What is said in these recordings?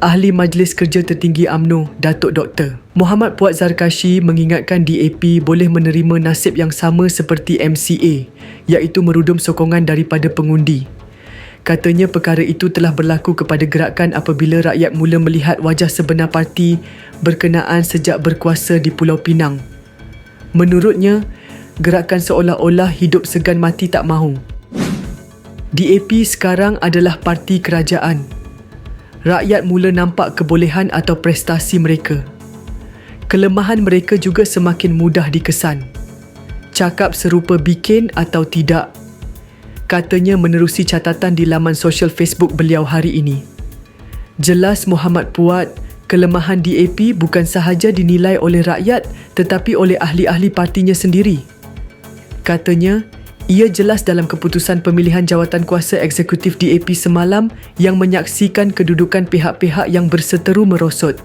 Ahli Majlis Kerja Tertinggi AMNO, Datuk Dr. Muhammad Puat Zarkashi mengingatkan DAP boleh menerima nasib yang sama seperti MCA, iaitu merudum sokongan daripada pengundi. Katanya perkara itu telah berlaku kepada gerakan apabila rakyat mula melihat wajah sebenar parti berkenaan sejak berkuasa di Pulau Pinang. Menurutnya, gerakan seolah-olah hidup segan mati tak mahu. DAP sekarang adalah parti kerajaan rakyat mula nampak kebolehan atau prestasi mereka. Kelemahan mereka juga semakin mudah dikesan. Cakap serupa bikin atau tidak. Katanya menerusi catatan di laman sosial Facebook beliau hari ini. Jelas Muhammad Puat, kelemahan DAP bukan sahaja dinilai oleh rakyat tetapi oleh ahli-ahli partinya sendiri. Katanya, ia jelas dalam keputusan pemilihan jawatan kuasa eksekutif DAP semalam yang menyaksikan kedudukan pihak-pihak yang berseteru merosot.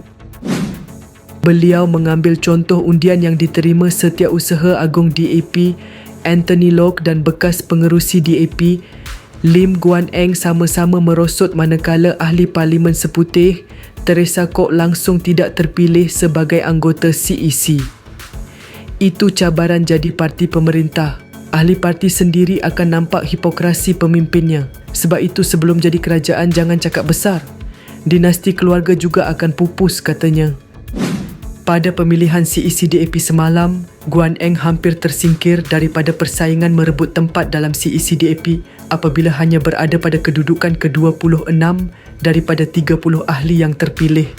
Beliau mengambil contoh undian yang diterima Setiausaha Agung DAP Anthony Locke dan bekas pengerusi DAP Lim Guan Eng sama-sama merosot manakala ahli parlimen seputih Teresa Kok langsung tidak terpilih sebagai anggota CEC. Itu cabaran jadi parti pemerintah ahli parti sendiri akan nampak hipokrasi pemimpinnya. Sebab itu sebelum jadi kerajaan jangan cakap besar. Dinasti keluarga juga akan pupus katanya. Pada pemilihan CEC DAP semalam, Guan Eng hampir tersingkir daripada persaingan merebut tempat dalam CEC DAP apabila hanya berada pada kedudukan ke-26 daripada 30 ahli yang terpilih.